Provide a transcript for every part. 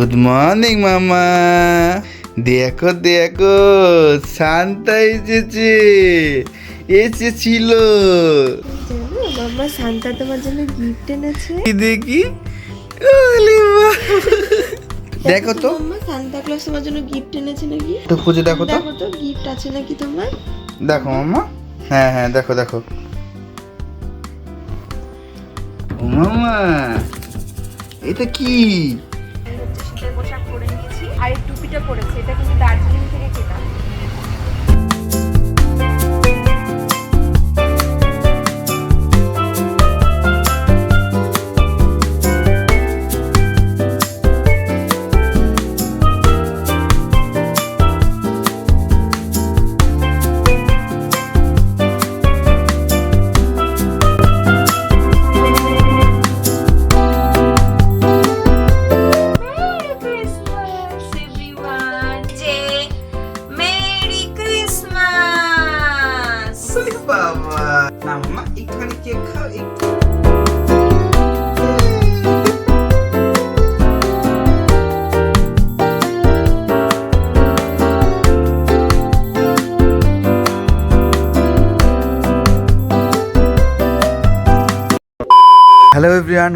Good morning মামা দেখো দেখো শান্তা এসেছে। এসেছিল। জানো মাম্মা সান্তা তোমার জন্য গিফট এনেছে। দেখি? দেখো তো। মাম্মা সান্তা ক্লজ তোমার জন্য গিফট এনেছে নাকি? একটু খুঁজে দেখো তো। দেখো তো গিফট আছে নাকি তোমার? দেখো মামা। হ্যাঁ হ্যাঁ দেখো দেখো। ও মামা এটা কি? পোশাক পরে নিয়েছি। আর এই টুপিটা পরেছে। এটা কিন্তু Darjeeling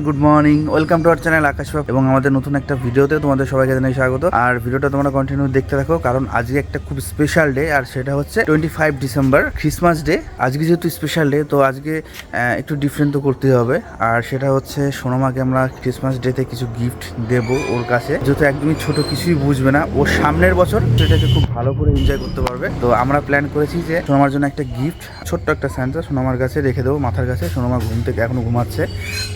good morning welcome to our channel Akash এবং আমাদের নতুন একটা ভিডিওতে তোমাদের সবাইকে জানাই স্বাগত। আর ভিডিওটা তোমরা কন্টিনিউ দেখতে থাকো, কারণ আজকে একটা খুব স্পেশাল ডে আর সেটা হচ্ছে twenty five December Christmas day আজকে যেহেতু স্পেশাল ডে তো আজকে একটু ডিফারেন্ট তো করতে হবে। আর সেটা হচ্ছে সোনামাকে আমরা ক্রিসমাস ডেতে কিছু গিফট দেব ওর কাছে। যেহেতু একদমই ছোট, কিছুই বুঝবে না। ও সামনের বছর সেটাকে খুব ভালো করে এনজয় করতে পারবে। তো আমরা প্ল্যান করেছি যে সোনামার জন্য একটা গিফট ছোট্ট একটা স্যান্টা সোনামার কাছে রেখে দেবো মাথার কাছে। সোনামা ঘুম থেকে এখনও ঘুমাচ্ছে।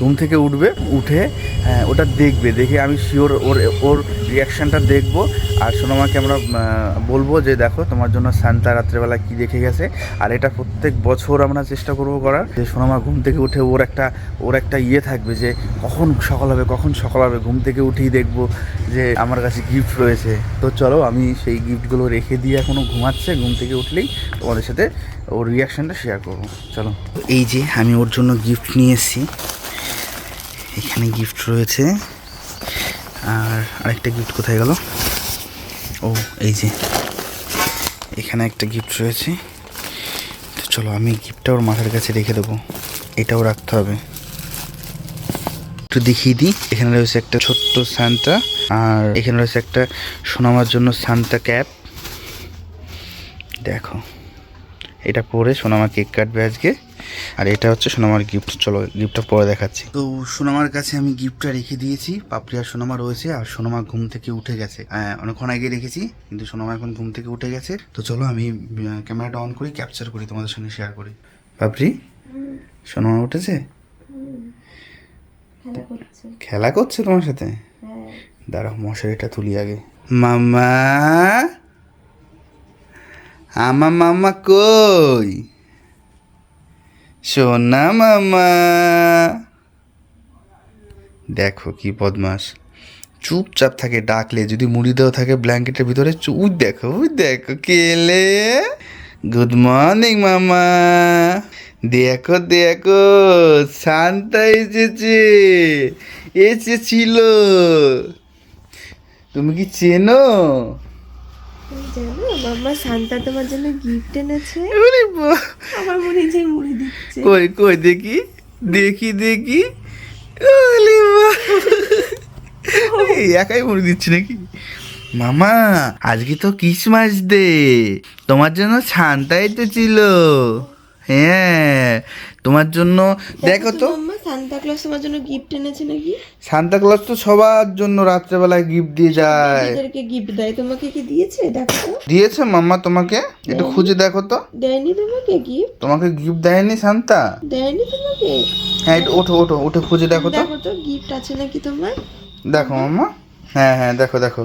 ঘুম থেকে উঠবে উঠে হ্যাঁ, ওটা দেখবে দেখে আমি শিওর ওর ওর রিয়াকশানটা দেখব। আর সোনামাকে আমরা বলব যে দেখো তোমার জন্য সান্তা রাত্রেবেলা কি রেখে গেছে। আর এটা প্রত্যেক বছর আমরা চেষ্টা করব করার। যে সোনামা ঘুম থেকে উঠে ওর একটা ওর একটা ইয়ে থাকবে যে কখন সকাল হবে কখন সকাল হবে ঘুম থেকে উঠেই দেখব যে আমার কাছে গিফট রয়েছে। তো চলো আমি সেই গিফটগুলো রেখে দিয়ে এখনও ঘুমাচ্ছে ঘুম থেকে উঠলেই তোমাদের সাথে ওর রিয়াকশানটা শেয়ার করব। চলো। এই যে আমি ওর জন্য গিফট নিয়ে এসেছি। এখানে গিফট রয়েছে। আর আরেকটা গিফট কোথায় গেল? ও, এই যে। এখানে একটা গিফট রয়েছে। তো চলো, আমি গিফটটা ওর মাথার কাছে রেখে দেবো। এটাও রাখতে হবে। একটু দেখিয়ে দিই। এখানে রয়েছে একটা ছোট্ট সান্তা আর এখানে রয়েছে একটা সোনামার জন্য সান্তা ক্যাপ দেখো, এটা পরে সোনামা কেক কাটবে আজকে। আর এটা হচ্ছে সোনামার গিফট চলো গিফটটা পরে দেখাচ্ছি। তো সোনামার কাছে আমি গিফটটা রেখে দিয়েছি। পাপড়ি আর সোনামা রয়েছে আর সোনামা ঘুম থেকে উঠে গেছে। হ্যাঁ, অনেকক্ষণ আগে রেখেছি কিন্তু সোনামা এখন ঘুম থেকে উঠে গেছে। তো চলো আমি ক্যামেরাটা অন করি ক্যাপচার করি তোমাদের সঙ্গে শেয়ার করি। পাপড়ি? সোনামা উঠেছে? খেলা করছে তোমার সাথে? হ্যাঁ। দাঁড়াও মশারিটা তুলি আগে। মামা? আমার মামা কই? সোনা মামা। দেখো কি বদমাস। চুপচাপ থাকে, ডাকলে যদি মুড়ি দেওয়া থাকে ব্ল্যাঙ্কেটের ভিতরে উই দেখো উই দেখো কেলে গুড মর্নিং মামা। দেখো দেখো শান্তা এসেছে। এসেছিল। তুমি কি চেনো? মাম্মা সান্তা তোমার জন্য গিফট এনেছে। আমার মনে যে মুড়ি দিচ্ছে। কই কই দেখি। দেখি দেখি। একাই মরে দিচ্ছি নাকি? মামা আজকে তো ক্রিসমাস ডে তোমার জন্য ছানটাই তো ছিল। হ্যাঁ তোমার জন্য দেখো তো সান্তা ক্লজ তোমার জন্য গিফট এনেছে নাকি? সান্তা ক্লজ তো সবার জন্য রাত্রেবেলায় গিফট দিয়ে যায়। এদেরকে গিফট দেয়। তোমাকে কি দিয়েছে? দেখো দিয়েছে মাম্মা তোমাকে? একটু খুঁজে দেখো তো। দেয়নি তোমাকে গিফট তোমাকে গিফট দেয়নি শান্তা দেয়নি তোমাকে? হ্যাঁ একটু ওঠো ওঠো উঠে খুঁজে দেখো তো। দেখো তো গিফট আছে নাকি তোমার? দেখো মাম্মা। হ্যাঁ হ্যাঁ দেখো দেখো।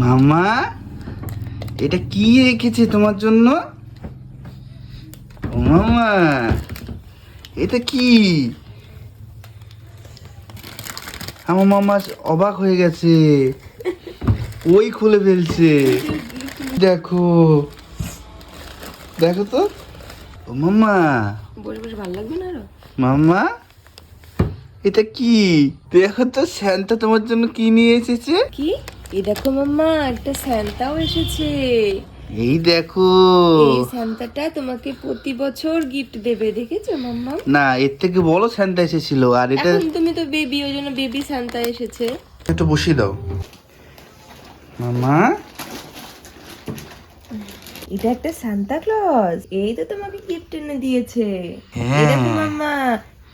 মামা এটা কি রেখেছে তোমার জন্য? ও মামা এটা কি? আমার মামা অবাক হয়ে গেছে। ওই খুলে ফেলছে। দেখো। দেখো তো। ও বসে বসে ভালো লাগবে না আরও? মাম্মা এটা কি? দেখো তো স্যান্টা তোমার জন্য কি নিয়ে এসেছে? কি? এই দেখো মাম্মা একটা স্যান্তাও এসেছে। এই দেখো। এই স্যান্তাটা তোমাকে প্রতি বছর গিফট দেবে দেখেছ মাম্মা? না এর থেকে বড় স্যান্টা এসেছিল আর এটা এখন তুমি তো বেবি ওই জন্য বেবি সান্তা এসেছে। একটু বসিয়ে দাও। মামা এটা একটা সান্তা ক্লজ এই তো তোমাকে গিফট এনে দিয়েছে। হ্যাঁ। এটা তো মাম্মা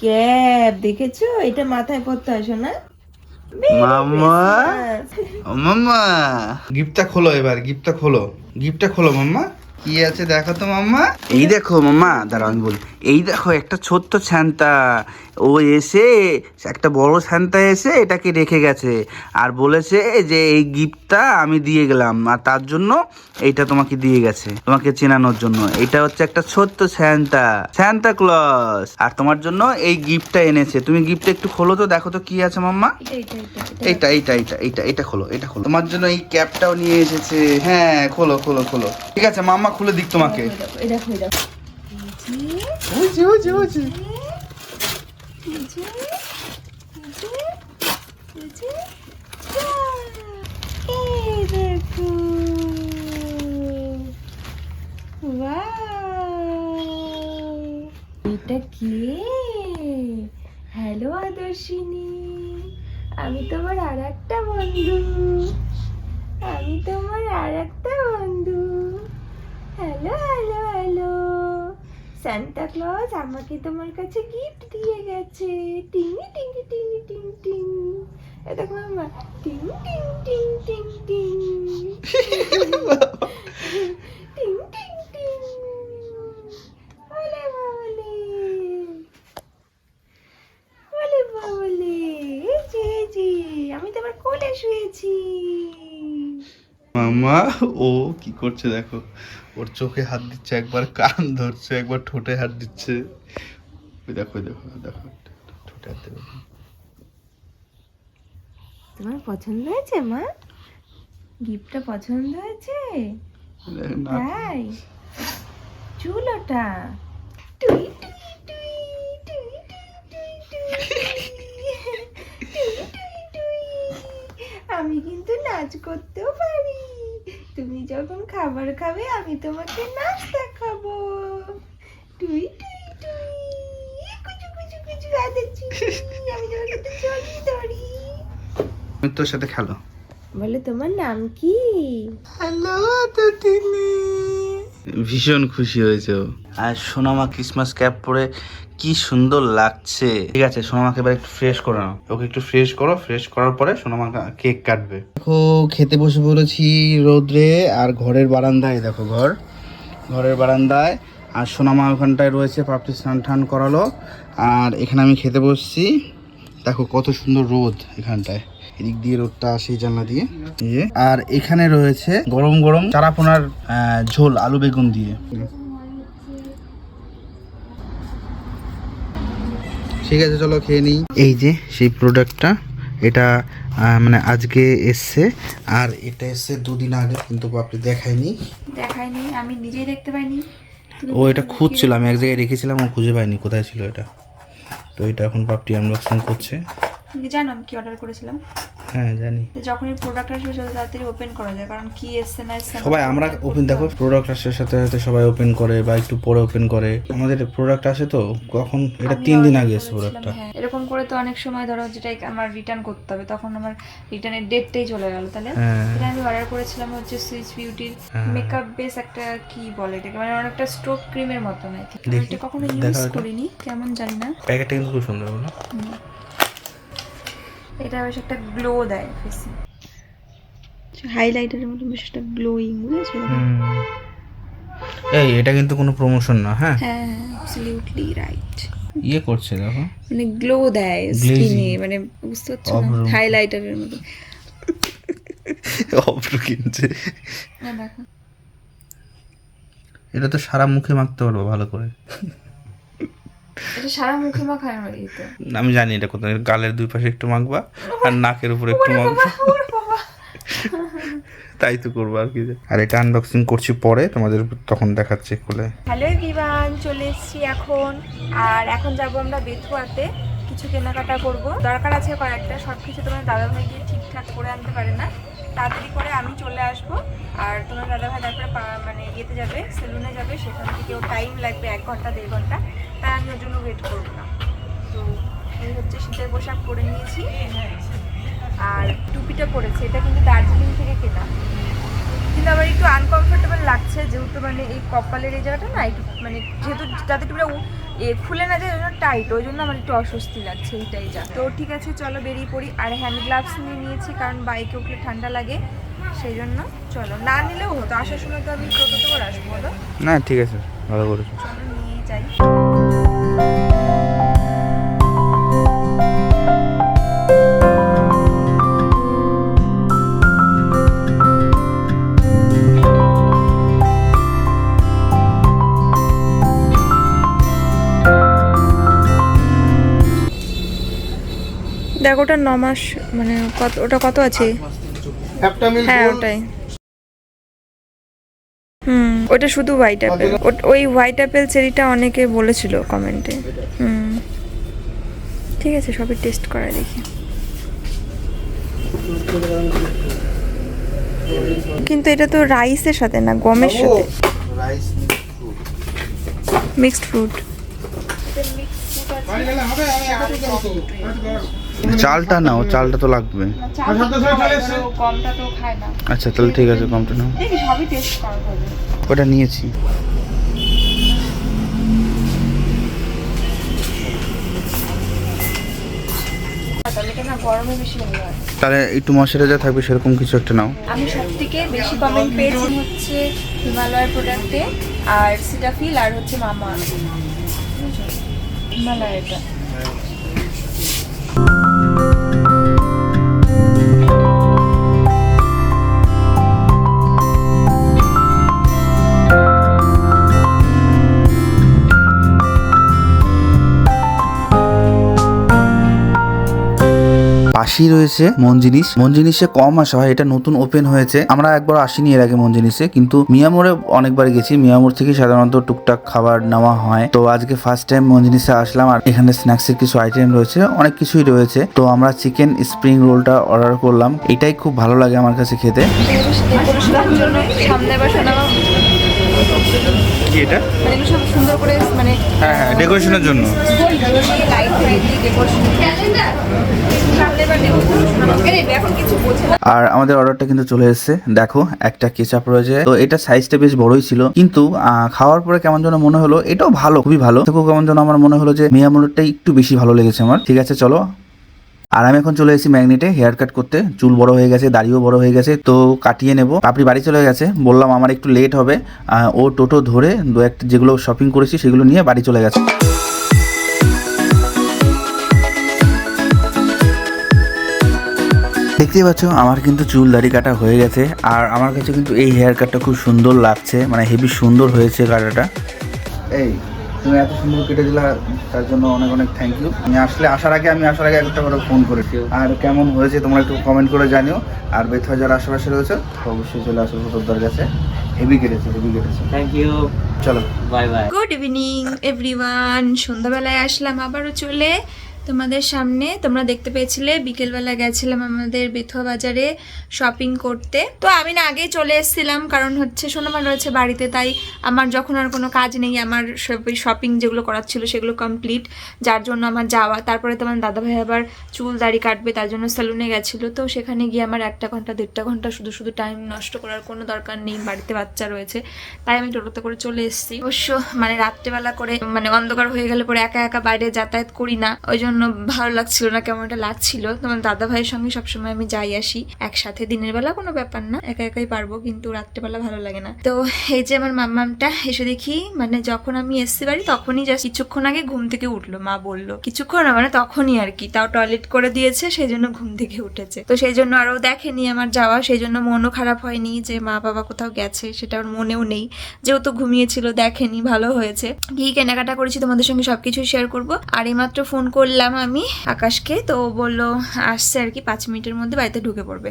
ক্যাপ দেখেছ? এটা মাথায় পড়তে আসো না? মাম্মা মামা মাম্মা গিফটটা খোলো এবার গিফটটা খোলো। গিফটটা খোলো মাম্মা কি আছে দেখো তো মাম্মা? এই দেখো মাম্মা দাঁড়াও আমি বলি। এই দেখো একটা ছোট্ট ছান্তা। ও এসে একটা বড় ছান্তা এসে এটাকে রেখে গেছে। আর বলেছে যে এই গিফটটা আমি দিয়ে গেলাম আর তার জন্য এইটা তোমাকে দিয়ে গেছে তোমাকে চেনানোর জন্য। এটা হচ্ছে একটা ছোট্ট স্যান্টা স্যান্টা ক্লস। আর তোমার জন্য এই গিফটটা এনেছে। তুমি গিফটটা একটু খোলো তো দেখো তো কি আছে মাম্মা। এটা এটা এটা এইটা। এইটা এইটা এইটা এটা খোলো এটা খোলো। তোমার জন্য এই ক্যাপটাও নিয়ে এসেছে। হ্যাঁ খোলো খোলো খোলো। ঠিক আছে মাম্মা মা খুলে দিক তোমাকে এই দেখো এই দেখো এটা কে হ্যালো আদর্শিনী আমি তোমার আর একটা বন্ধু আমি তোমার আর একটা বন্ধু hello hello hello. Santa Claus আমাকে তোমার কাছে গিফট দিয়ে গেছে। টিঙ্গি টিঙ্গি টিঙ্গি টিং টিং এ দেখো মামা টিং টিং টিং টিং টিং টিং টিং টিং ওলে বাবলে। এই যে আমি তোমার কোলে শুয়েছি। মাম্মা ও কি করছে দেখো? ওর চোখে হাত দিচ্ছে একবার কান ধরছে একবার ঠোঁটে হাত দিচ্ছে। ওই দেখো দেখো দেখো ঠোঁটে হাত দেবে। তোমার পছন্দ হয়েছে মা? গিফটটা পছন্দ হয়েছে? তাই? চুল ওটা। টুই। আমি কিন্তু নাচ করতেও যখন খাবার খাবে আমি তোমাকে নাচ দেখাবো টুই টুই টুই। কুচু কুচু কুচু আদেছি আমি তোমাকে একটু জড়িয়ে ধরি আমি তোর সাথে খেলো। বলে তোমার নাম কি? হ্যালো দিদি ভীষণ খুশি হয়েছে। আর সোনামা ক্রিসমাস ক্যাপ পরে কি সুন্দর লাগছে। ঠিক আছে সোনামাকে এবার একটু ফ্রেশ করে নাও। ওকে একটু ফ্রেশ করো ফ্রেশ করার পরে সোনামা কেক কাটবে। দেখো খেতে বসে বলেছি রোদ্রে আর ঘরের বারান্দায় দেখো ঘর। ঘরের বারান্দায় আর সোনামা ওখানটায় রয়েছে পাপড়ি স্নান টান করালো। আর এখানে আমি খেতে বসছি। দেখো কত সুন্দর রোদ এখানটায়। এদিক দিয়ে রোদটা আসে এই জানলা দিয়ে। আর এখানে রয়েছে গরম গরম চারাপোনার আহ, ঝোল আলু বেগুন দিয়ে। ঠিক আছে চলো খেয়ে নিই। এই যে সেই প্রোডাক্টটা এটা মানে আজকে এসছে আর এটা এসছে দুদিন আগে কিন্তু আপনি দেখায়নি। দেখায়নি আমি নিজেই দেখতে পাইনি। ও এটা খুঁজছিল আমি এক জায়গায় রেখেছিলাম ও খুঁজে পাইনি কোথায় ছিল এটা? তো এটা এখন পাপটি আনবক্সিং করছে। জানো আমি কি অর্ডার করেছিলাম। হ্যাঁ জানি। তো যখনই প্রোডাক্ট আসবে যত তাড়াতাড়ি ওপেন করা যায় কারণ কি এসছে না এসছে সবাই আমরা ওপেন দেখো প্রোডাক্ট আসার সাথে সাথে সবাই ওপেন করে বা একটু পরে ওপেন করে। আমাদের প্রোডাক্ট আসে তো কখন? এটা তিন দিন আগে এসে প্রোডাক্টটা হ্যাঁ। এরকম করে তো অনেক সময় ধরো যেটা আমার রিটার্ন করতে হবে তখন আমার রিটার্নের ডেটটাই চলে গেল তাহলে? হ্যাঁ। এটা আমি অর্ডার করেছিলাম হচ্ছে সুইস বিউটির। মেকআপ বেস একটা কি বলে এটাকে? মানে অনেকটা স্ট্রোক ক্রিমের মতো দেখি, এটা কখনো ইউজ করিনি কেমন জানি না। প্যাকেটটা কিন্তু খুব সুন্দর এটা বেশ একটা গ্লো দেয় ফেসে হাইলাইটারের মতো বেশ একটা গ্লোয়িং বুঝেছ? এই এটা কিন্তু কোনো প্রমোশন না হ্যাঁ? হ্যাঁ অ্যাবসলিউটলি রাইট ইয়ে করছে দেখো। মানে গ্লো দেয় স্কিনে মানে বুঝতে পারছ না? হাইলাইটারের মতো। অপ্র কিনছে। না দেখো। এটা তো সারা মুখে মাখতে পারব ভালো করে। এটা সারা মুখে মাখায় আমার আমি জানি এটা কোথায় গালের দুই পাশে একটু মাখবা আর নাকের উপরে একটু মাখবা। তাই তো করব আর কি আর এটা আনবক্সিং করছি পরে তোমাদের তখন দেখাচ্ছে খুলে। হ্যালো এভরিওয়ান চলে এসেছি এখন। আর এখন যাব আমরা বেথুয়াতে কিছু কেনাকাটা করব। দরকার আছে কয়েকটা সব কিছু তোমার দাদাভাই গিয়ে ঠিকঠাক করে আনতে পারে না। তাড়াতাড়ি করে আমি চলে আসব। আর তোমার দাদাভাই তারপরে মানে ইয়েতে যাবে, সেলুনে যাবে, সেখান থেকেও টাইম লাগবে এক ঘণ্টা, দেড় ঘণ্টা। তাই আমি ওর জন্য ওয়েট করব না। তো এই হচ্ছে শীতের পোশাক পরে নিয়েছি। আর টুপিটা পরেছে, এটা কিন্তু দার্জিলিং থেকে কেনা। কিন্তু আমার একটু আনকমফোর্টেবল লাগছে যেহেতু মানে এই কপালের এই জায়গাটা না একটু মানে যেহেতু যাতে টুপিটা উ- এ খুলে না যায় ওই জন্য টাইট ওই জন্য আমার একটু অস্বস্তি লাগছে এইটাই যা। তো ঠিক আছে চলো বেরিয়ে পড়ি। আর হ্যান্ড গ্লাভস নিয়ে নিয়েছি কারণ বাইকে উঠলে ঠান্ডা লাগে সেই জন্য চলো। না নিলেও হতো আসার সময় তো আমি টোটোতে করে আসব বলো। না ঠিক আছে ভালো করেছ। চলো নিয়ে যাই। দেখো ওটা ন মাস মানে কত ওটা কত আছে হ্যাঁ ওটাই হুম ওটা শুধু হোয়াইট অ্যাপেল ওই হোয়াইট অ্যাপেল চেরিটা অনেকে বলেছিল কমেন্টে হুম ঠিক আছে সবই টেস্ট করা দেখি কিন্তু এটা তো রাইসের সাথে না গমের সাথে মিক্সড ফ্রুট চালটা নাও চালটা তো লাগবে। গমটা তো খায় না। আচ্ছা তাহলে ঠিক আছে কমটা নাও। সবই টেস্ট করা ওটা নিয়েছি। তাহলে একটু মশলা থাকবে সেরকম কিছু একটা নাও। আমি সব থেকে বেশি কমেন্ট পেয়েছি হচ্ছে হিমালয়ের প্রোডাক্টে আর সিটাফিল আর হচ্ছে মামা। হিমালয়েরটা পাশেই রয়েছে মন জিনিস মন জিনিসে কম আসা হয় এটা নতুন ওপেন হয়েছে। আমরা একবার আসিনি এর আগে মন জিনিসে কিন্তু মিয়ামোরে অনেকবার গেছি। মিয়ামোর থেকে সাধারণত টুকটাক খাবার নেওয়া হয়। তো আজকে ফার্স্ট টাইম মন জিনিসে আসলাম, আর এখানে স্ন্যাক্স এর কিছু আইটেম রয়েছে, অনেক কিছুই রয়েছে। তো আমরা চিকেন স্প্রিং রোলটা অর্ডার করলাম। এটাই খুব ভালো লাগে আমার কাছে খেতে। সামনে কি এটা? মানে এগুলো সব সুন্দর করে মানে হ্যাঁ হ্যাঁ ডেকোরেশনের জন্য। আর আমাদের অর্ডারটা কিন্তু চলে এসেছে। দেখো একটা কেচাপ রয়েছে। তো এটা সাইজটা বেশ বড়ই ছিল। কিন্তু খাওয়ার পরে কেমন যেন মনে হলো এটাও ভালো খুবই ভালো। তো কেমন যেন আমার মনে হলো যে মিয়ামুরটাই একটু বেশি ভালো লেগেছে আমার। ঠিক আছে চলো আর আমি এখন চলে এসেছি ম্যাগনেটে হেয়ার কাট করতে। চুল বড় হয়ে গেছে, দাড়িও বড় হয়ে গেছে, তো কাটিয়ে নেব। আপনি বাড়ি চলে গেছে। বললাম আমার একটু লেট হবে। ও টোটো ধরে দু একটা যেগুলো শপিং করেছি সেগুলো নিয়ে বাড়ি চলে গেছে। দেখতেই পাচ্ছ, আমার কিন্তু চুল দাড়ি কাটা হয়ে গেছে। আর আমার কাছে কিন্তু এই হেয়ার কাটটা খুব সুন্দর লাগছে। মানে হেভি সুন্দর হয়েছে কাটাটা এই তুমি এত সুন্দর কেটে দিলা তার জন্য অনেক অনেক থ্যাংক ইউ আমি আসলে আসার আগে আমি আসার আগে একটা করে ফোন করেছি। আর কেমন হয়েছে তোমরা একটু কমেন্ট করে জানিও। আর বেথা যারা আশেপাশে রয়েছে অবশ্যই চলে আসো তোর কাছে। হেভি কেটেছে হেভি কেটেছে। থ্যাংক ইউ চলো। Bye bye good evening everyone সন্ধ্যাবেলায় আসলাম আবারও চলে। তোমাদের সামনে তোমরা দেখতে পেয়েছিলে, বিকেলবেলা গেছিলাম আমাদের বেথুয়া বাজারে শপিং করতে। তো আমি না আগেই চলে এসেছিলাম, কারণ হচ্ছে সোনামা রয়েছে বাড়িতে, তাই আমার যখন আর কোনো কাজ নেই, আমার শপিং যেগুলো করার ছিল সেগুলো কমপ্লিট যার জন্য আমার যাওয়া, তারপরে তোমার দাদাভাই আবার চুল দাড়ি কাটবে, তার জন্য সেলুনে গেছিল। তো সেখানে গিয়ে আমার একটা ঘণ্টা, দেড়টা ঘণ্টা শুধু শুধু টাইম নষ্ট করার কোনো দরকার নেই, বাড়িতে বাচ্চা রয়েছে। তাই আমি টোটোতে করে চলে এসেছি। অবশ্য মানে রাত্রেবেলা করে মানে অন্ধকার হয়ে গেলে পরে একা একা বাইরে যাতায়াত করি না, ওই জন্য ভালো লাগছিল না, কেমন একটা লাগছিল। তোমার দাদা ভাইয়ের সঙ্গে সবসময় আমি যাই আসি, একসাথে দিনের বেলা কোনো ব্যাপার না। একা একাই পারব, কিন্তু রাত্রেবেলা ভালো লাগে না। তো এই যে আমার মাম্মামটা, এসে দেখি মানে যখন আমি এসছি বাড়ি, তখনই জাস্ট কিছুক্ষণ আগে ঘুম থেকে উঠল, মা বলল। কিছুক্ষণ মানে তখনই আর কি, তাও টয়লেট করে দিয়েছে, সেই জন্য ঘুম থেকে উঠেছে। তো সেই জন্য আরও দেখেনি আমার যাওয়া, সেই জন্য মনও খারাপ হয়নি যে মা বাবা কোথাও গেছে, সেটা ওর মনেও নেই। যেহেতু ঘুমিয়েছিল, দেখেনি, ভালো হয়েছে। কি কেনাকাটা করেছি, তোমাদের সঙ্গে সবকিছু শেয়ার করব। আর এইমাত্র ফোন করলাম দিলাম আমি আকাশকে, তো বলল, আসছে আর কি, পাঁচ মিনিটের মধ্যে বাড়িতে ঢুকে পড়বে।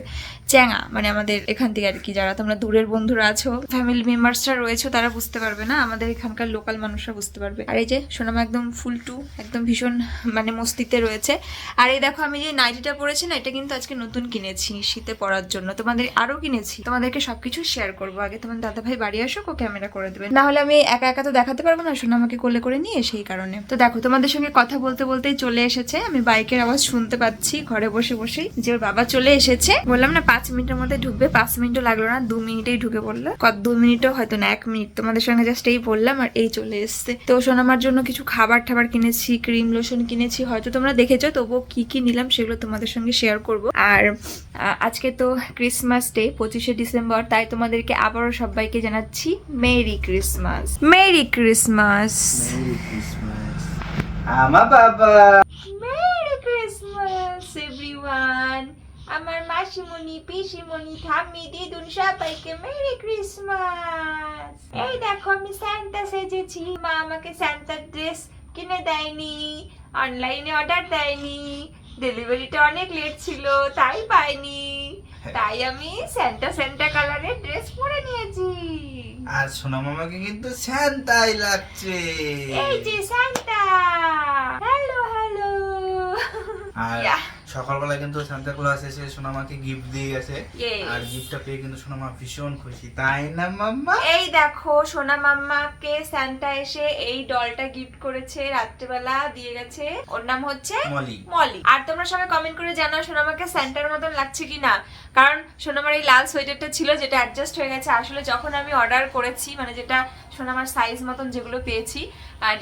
চ্যাঙা মানে আমাদের এখান থেকে আর কি, যারা তোমরা দূরের বন্ধুরা আছো ফ্যামিলি মেম্বার্সরা রয়েছে, তারা বুঝতে পারবে না, আমাদের এখানকার লোকাল মানুষরা বুঝতে পারবে। আর এই যে, সোনামা একদম ফুল টু একদম ভীষণ মানে মস্তিতে রয়েছে। আর এই দেখো, আমি যে নাইটিটা পরেছি না, এটা কিন্তু আজকে নতুন কিনেছি, শীতে পরার জন্য। তোমাদের আরও কিনেছি। তোমাদেরকে সবকিছু শেয়ার করব আগে। তোমার দাদা ভাই বাড়ি আসুক, ও ক্যামেরা করে দেবে। না হলে আমি একা একা তো দেখাতে পারব না সোনা আমাকে কোলে করে নিয়ে, সেই কারণে। তো দেখো, তোমাদের সঙ্গে কথা বলতে বলতেই চলে এসেছে, আমি বাইকের আওয়াজ শুনতে পাচ্ছি ঘরে বসে বসেই। যে ওর বাবা চলে এসেছে, বললাম, না, পাঁচ মিনিটের মধ্যে ঢুকবে। পাঁচ মিনিটও লাগল না, দু মিনিটেই ঢুকে পড়ল। কত দু মিনিটও হয়তো না, এক মিনিট। তোমাদের সঙ্গে জাস্ট এই বললাম আর এই চলে এসছে। তো সোনামার জন্য কিছু খাবার টাবার কিনেছি, ক্রিম লোশন কিনেছি। হয়তো তোমরা দেখেছ, তবুও কি কি নিলাম সেগুলো তোমাদের সঙ্গে শেয়ার করব। আর আজকে তো ক্রিসমাস ডে পঁচিশে ডিসেম্বর, তাই তোমাদেরকে আবারও সবাইকে জানাচ্ছি merry Christmas merry Christmas merry Christmas everyone আমার মাসিমণি পিসিমণি ঠাম্মি দিদুন সবাইকে মেরি ক্রিসমাস। এই দেখো আমি স্যান্টা সেজেছি। মা আমাকে স্যান্টার ড্রেস কিনে দেয়নি অনলাইনে অর্ডার দেয়নি ডেলিভারিটা অনেক লেট ছিল তাই পাইনি। তাই আমি স্যান্টা স্যান্টা কালারের ড্রেস পরে নিয়েছি। আর সোনা মামাকে কিন্তু শান্তাই লাগছে। এই যে স্যান্টা হ্যালো হ্যালো আর. সকালবেলা কিন্তু সান্তা ক্লজ এসে সোনামাকে গিফট দিয়ে গেছে। আর গিফটটা পেয়ে কিন্তু সোনামা ভীষণ খুশি। তাই না মাম্মা? এই দেখো সোনা মাম্মাকে স্যান্টা এসে এই ডলটা গিফট করেছে রাত্রেবেলা দিয়ে গেছে। ওর নাম হচ্ছে মলি মলি আর তোমরা সবাই কমেন্ট করে জানাও সোনামাকে স্যান্টার মতন লাগছে কি না কারণ সোনামার এই লাল সোয়েটারটা ছিল যেটা অ্যাডজাস্ট হয়ে গেছে। আসলে যখন আমি অর্ডার করেছি মানে যেটা সোনামার সাইজ মতন যেগুলো পেয়েছি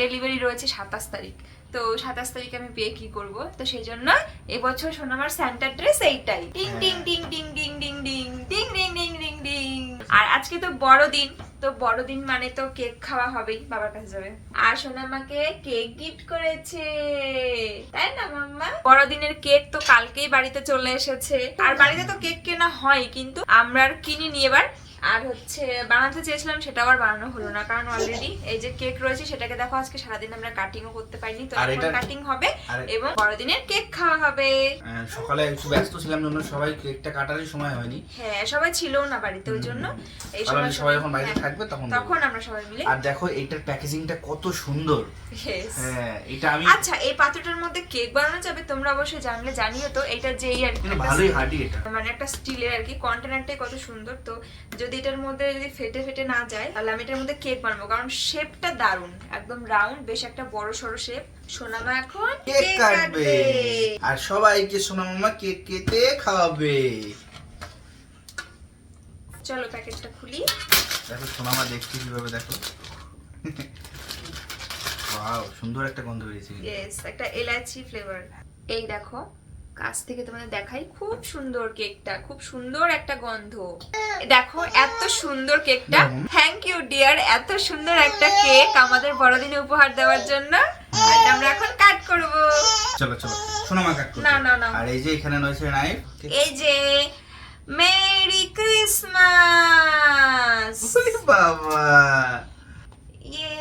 ডেলিভারি রয়েছে সাতাশ তারিখ। তো সাতাশ তারিখে আমি পেয়ে কি করব তো সেই জন্য এবছর সোনামার স্যান্টার ড্রেস এইটাই টিং টিং টিং টিং টিং টিং টিং টিং টিং টিং টিং টিং আর আজকে তো বড়দিন তো বড়দিন মানে তো কেক খাওয়া হবেই বাবার কাছে যাবে আর সোনামাকে কেক গিফট করেছে তাই না মাম্মা বড়দিনের কেক তো কালকেই বাড়িতে চলে এসেছে আর বাড়িতে তো কেক কেনা হয় কিন্তু আমরা আর কিনিনি এবার আর হচ্ছে বানাতে চেয়েছিলাম সেটা আবার বানানো হলো না কারণ অলরেডি এই যে কেক রয়েছে সেটাকে দেখো আজকে সারাদিন আমরা কাটিংও করতে পারিনি তো এখন কাটিং হবে এবং বড়দিনের কেক খাওয়া হবে। সকালে একটু ব্যস্ত ছিলাম জন্য সবাই কেকটা কাটারই সময় হয়নি। হ্যাঁ সবাই ছিল না বাড়িতে ওই জন্য এই সময় সবাই যখন বাড়িতে হ্যাঁ, থাকবে তখন তখন আমরা সবাই মিলে আর দেখো এইটার প্যাকেজিংটা কত সুন্দর. হ্যাঁ এটা আমি আচ্ছা এই পাত্রটার মধ্যে কেক বানানো যাবে তোমরা অবশ্যই জানলে জানিও তো এটা যেই আর কি ভালোই হার্ডি এটা। মানে একটা স্টিলের আর কি কন্টেনারটাই কত সুন্দর তো যদি এটার মধ্যে যদি ফেটে ফেটে না যায় তাহলে আমি এটার মধ্যে কেক বানাবো। কারণ শেপটা দারুণ একদম রাউন্ড বেশ একটা বড় সড়ো শেপ সোনামা এখন কেক কাটবে। আর সবাইকে সোনা মামা কেক কেটে খাওয়াবে। চলো প্যাকেটটা খুলি। দেখো সোনামা দেখছি কীভাবে দেখো। ওয়াও সুন্দর একটা গন্ধ বেরিয়েছে। ইয়েস একটা এলাচি ফ্লেভার এই দেখো কাছ থেকে তোমাদের দেখাই খুব সুন্দর কেকটা খুব সুন্দর একটা গন্ধ। দেখো এত সুন্দর কেকটা। থ্যাংক ইউ ডিয়ার এত সুন্দর একটা কেক আমাদের বড়দিনে উপহার দেওয়ার জন্য। আমরা এখন কাট করব। চলো চলো। সোনামা কাট করবে। না, না, না। আর এই যে এখানে রয়েছে নাইফ এই যে মেরি ক্রিসমাস বাবা ইয়ে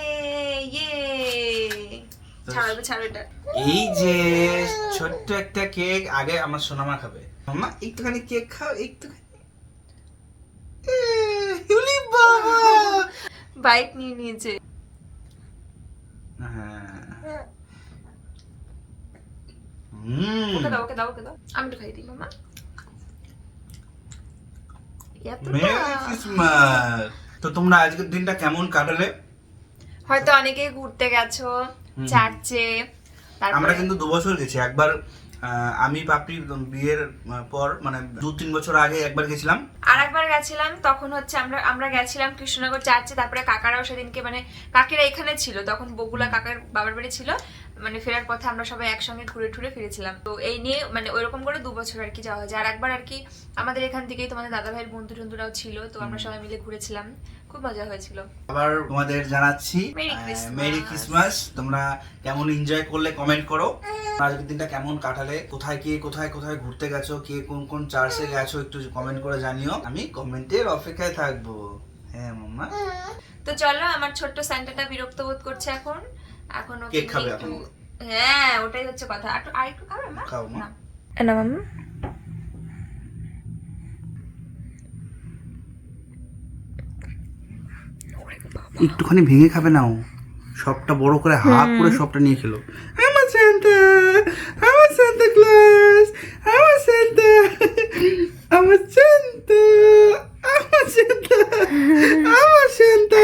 ইয়ে ছাড়ো ছাড়ো এটা এই যে ছোট্ট একটা কেক আগে আমার সোনামা খাবে। মাম্মা একটুখানি কেক খাও একটুখানি। বাইক নিয়ে নিয়েছে। হ্যাঁ। ওকে দাও ওকে দাও ওকে দাও। আমি খাই দিই মামা। ক্রিসমাস। তো তোমরা আজকের দিনটা কেমন কাটালে? হয়তো অনেকে ঘুরতে গেছো। চার্চে আমরা কিন্তু দু বছর গেছি। একবার আমি পাপড়ি বিয়ের পর মানে দু তিন বছর আগে একবার গেছিলাম। আর একবার গেছিলাম তখন হচ্ছে আমরা আমরা গেছিলাম কৃষ্ণনগর চার্চে তারপরে কাকারাও সেদিনকে মানে কাকিরা এখানে ছিল তখন বগুলা কাকার বাবার বাড়ি ছিল। মানে ফেরার পথে আমরা সবাই একসঙ্গে ঘুরে ঠুরে ফিরেছিলাম। তো এই নিয়ে মানে ওইরকম করে দু বছর আর কি যাওয়া হয়েছে। আর একবার আর কি আমাদের এখান থেকেই তোমাদের দাদা ভাইয়ের বন্ধু টন্ধুরাও ছিল তো আমরা সবাই মিলে ঘুরেছিলাম। খুব মজা হয়েছিল। আবার তোমাদের জানাচ্ছি মেরি ক্রিসমাস তোমরা কেমন এনজয় করলে কমেন্ট করো। আজকের দিনটা কেমন কাটালে? কোথায় কে কোথায় কোথায় ঘুরতে গেছো? কে কোন কোন চার্চে গেছো? একটু কমেন্ট করে জানিও। আমি কমেন্টের অপেক্ষায় থাকব। হ্যাঁ মাম্মা। তো চলো আমার ছোট্ট স্যান্টাটা বিরক্ত বোধ করছে এখন। এখন কেক খাবে এখন। হ্যাঁ ওটাই হচ্ছে কথা। একটু খাবে মা? খাও, মা। না। না মাম্মা। একটুখানি ভেঙে খাবে নাও। সবটা বড় করে হা করে সবটা নিয়ে খেলো। আমার সান্তা আমার সান্তা ক্লাস আমার সান্তা আমার সান্তা আমার সান্তা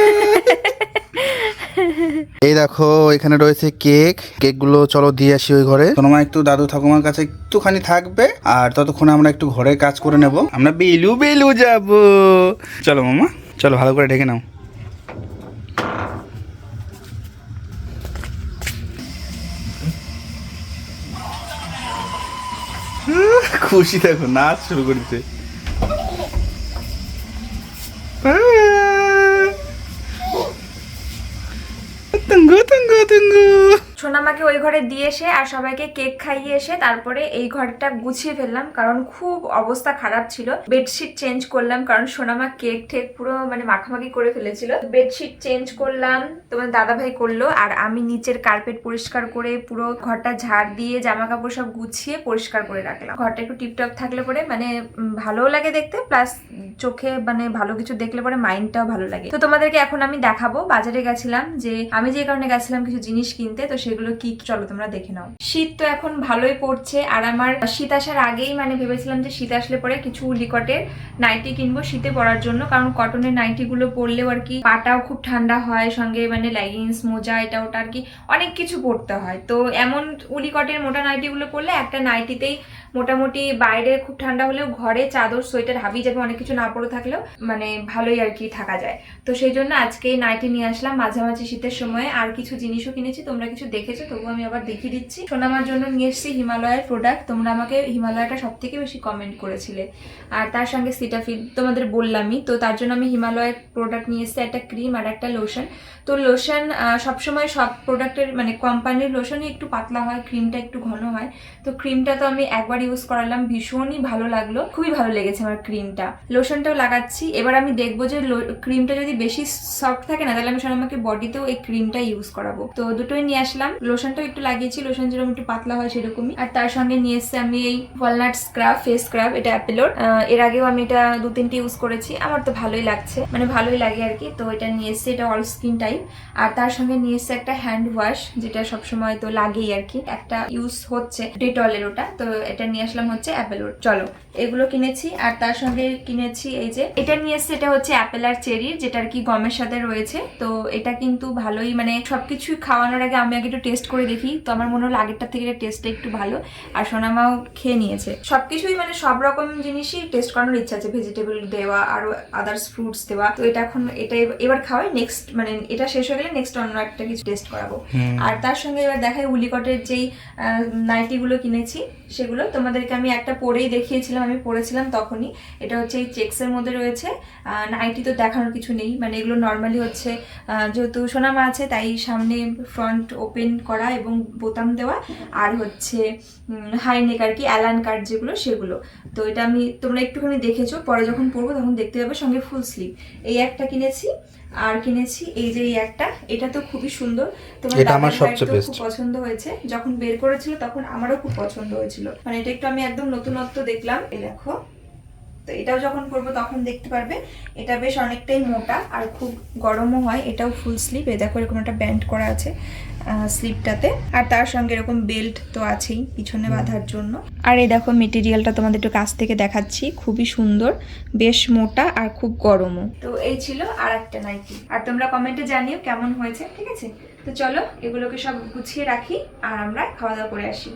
এই দেখো এখানে রয়েছে কেক। কেকগুলো চলো দিয়ে আসি ওই ঘরে। তোমার একটু দাদু ঠাকুমার কাছে একটুখানি থাকবে আর ততক্ষণ আমরা একটু ঘরে কাজ করে নেব। আমরা বেলু বেলু যাব। চলো মামা চলো ভালো করে ঢেকে নাও। খুশি দেখো নাচ শুরু করেছে। সোনামাকে ওই ঘরে দিয়ে এসে আর সবাইকে কেক খাইয়ে এসে তারপরে এই ঘরটা গুছিয়ে ফেললাম, কারণ খুব অবস্থা খারাপ ছিল। বেডশিট চেঞ্জ করলাম, কারণ সোনামা কেক ঠেক পুরো মানে মাখামাখি করে ফেলেছিল। বেডশিট চেঞ্জ করলাম, তোমার দাদা ভাই করল, আর আমি নিচের কার্পেট পরিষ্কার করে পুরো ঘরটা ঝাড় দিয়ে জামা কাপড় সব গুছিয়ে পরিষ্কার করে রাখলাম। ঘরটা একটু টিপটপ থাকলে পরে মানে ভালোও লাগে দেখতে, প্লাস চোখে মানে ভালো কিছু দেখলে পরে মাইন্ডটাও ভালো লাগে। তো তোমাদেরকে এখন আমি দেখাবো, বাজারে গেছিলাম যে আমি যে কারণে গেছিলাম কিছু জিনিস কিনতে, তো সেগুলো কি চলো তোমরা দেখে নাও। শীত তো এখন ভালোই পড়ছে আর আমার শীত আসার আগেই মানে ভেবেছিলাম যে শীত আসলে পরে কিছু লিকটের নাইটি কিনবো শীতে পরার জন্য, কারণ কটনের নাইটি গুলো পরলেও আর কি পাটাও খুব ঠান্ডা হয়, সঙ্গে মানে লেগিংস মোজা, এটা ওটা আর কি অনেক কিছু পরতে হয়। তো এমন উলিকটের মোটা নাইটি গুলো পরলে একটা নাইটিতেই মোটামুটি বাইরে খুব ঠান্ডা হলেও ঘরে চাদর, সোয়েটার, হাবি যাবে, অনেক কিছু না পরে থাকলেও মানে ভালোই আর কি থাকা যায়। তো সেই জন্য আজকে নাইটি নিয়ে আসলাম। মাঝামাঝি শীতের সময় আর কিছু জিনিসও কিনেছি, তোমরা কিছু দেখেছ তবু আমি আবার দেখিয়ে দিচ্ছি। সোনামার জন্য নিয়ে এসেছি হিমালয়ের প্রোডাক্ট তোমরা আমাকে হিমালয়টা সব থেকে বেশি কমেন্ট করেছিলে। আর তার সঙ্গে সিটাফিল তোমাদের বললামই, তো তার জন্য আমি হিমালয়ের প্রোডাক্ট নিয়ে এসেছি, একটা ক্রিম আর একটা লোশন তো লোশন সবসময় সব প্রোডাক্টের মানে কোম্পানির লোশনই একটু পাতলা হয় ক্রিমটা একটু ঘন হয়। তো ক্রিমটা তো আমি একবার ইউজ করালাম, ভীষণই ভালো লাগল। খুবই ভালো লেগেছে আমার ক্রিমটা লোশনটাও লাগাচ্ছি। এবার আমি দেখব যে ক্রিমটা যদি বেশি সফট থাকে না, তাহলে আমি আমাকে বডিতেও এই ক্রিমটা ইউজ করাবো। তো দুটোই নিয়ে আসলাম। লোশনটাও একটু লাগিয়েছি লোশন যেরকম একটু পাতলা হয় সেরকমই। আর তার সঙ্গে নিয়ে এসছে আমি এই ওয়ালনাট স্ক্রাব ফেস স্ক্রাব এটা অ্যাপেলোর এর আগেও আমি এটা দু তিনটে ইউজ করেছি। আমার তো ভালোই লাগছে। মানে ভালোই লাগে আর কি। তো এটা নিয়ে এসছে, এটা অল স্কিন টাইপ আর তার সঙ্গে নিয়ে এসছে একটা হ্যান্ড ওয়াশ যেটা সবসময় তো লাগেই আর কি। একটা ইউজ হচ্ছে ডেটলের ওটা। তো এটা নিয়ে আসলাম হচ্ছে অ্যাপেলোর চলো, এগুলো কিনেছি। আর তার সঙ্গে কিনেছি এই যে এটা নিয়ে এসছে এটা হচ্ছে অ্যাপেল আর চেরির যেটা আর কি গমের সাথে রয়েছে। তো এটা কিন্তু ভালোই মানে সবকিছু খাওয়ানোর আগে আমি আগে একটু টেস্ট করে দেখি। তো আমার মনে হলো আগেরটা থেকে টেস্টটা একটু ভালো। আর সোনামাও খেয়ে নিয়েছে। সবকিছুই মানে সব রকম জিনিসই টেস্ট করানোর ইচ্ছা আছে। ভেজিটেবল দেওয়া আরও আদার্স ফ্রুটস দেওয়া। তো এটা এখন এটা এবার খাওয়াই। নেক্সট মানে এটা শেষ হয়ে গেলে নেক্সট অন্য একটা কিছু টেস্ট করাবো। আর তার সঙ্গে এবার দেখাই উলিকটের যেই নাইটিগুলো কিনেছি সেগুলো। তোমাদেরকে আমি একটা পরেই দেখিয়েছিলাম আমি পরেছিলাম তখনই। এটা হচ্ছে এই চেক্সের মধ্যে রয়েছে। নাইটি তো দেখানোর কিছু নেই। মানে এগুলো নর্মালি হচ্ছে যেহেতু সোনামা আছে তাই সামনে ফ্রন্ট ওপেন করা এবং বোতাম দেওয়া। আর হচ্ছে হাই নেক আর কি অ্যালান কার্ড যেগুলো সেগুলো। তো এটা আমি তোমরা একটুখানি দেখেছ। পরে যখন পরবো তখন দেখতে পাবে সঙ্গে ফুল স্লিভ এই একটা কিনেছি আর কিনেছি এই যে এই একটা। এটা তো খুবই সুন্দর। তোমার এটা আমার সবচেয়ে। খুব পছন্দ হয়েছে। যখন বের করেছিল তখন আমারও খুব পছন্দ হয়েছিল। মানে এটা একটু আমি একদম নতুনত্ব দেখলাম। এই দেখো। তো এটাও যখন পরবো তখন দেখতে পারবে। এটা বেশ অনেকটাই মোটা আর খুব গরমও হয় এটাও ফুল স্লিভ এ দেখো এরকম একটা ব্যান্ড করা আছে স্লিপটাতে আর তার সঙ্গে এরকম বেল্ট তো আছেই পিছনে বাঁধার জন্য। আর এই দেখো মেটেরিয়ালটা তোমাদের একটু কাছ থেকে দেখাচ্ছি খুবই সুন্দর বেশ মোটা আর খুব গরমও। তো এই ছিল আর একটা নাইটি আর তোমরা কমেন্টে জানিও কেমন হয়েছে ঠিক আছে? তো চলো এগুলোকে সব গুছিয়ে রাখি আর আমরা খাওয়া দাওয়া করে আসি।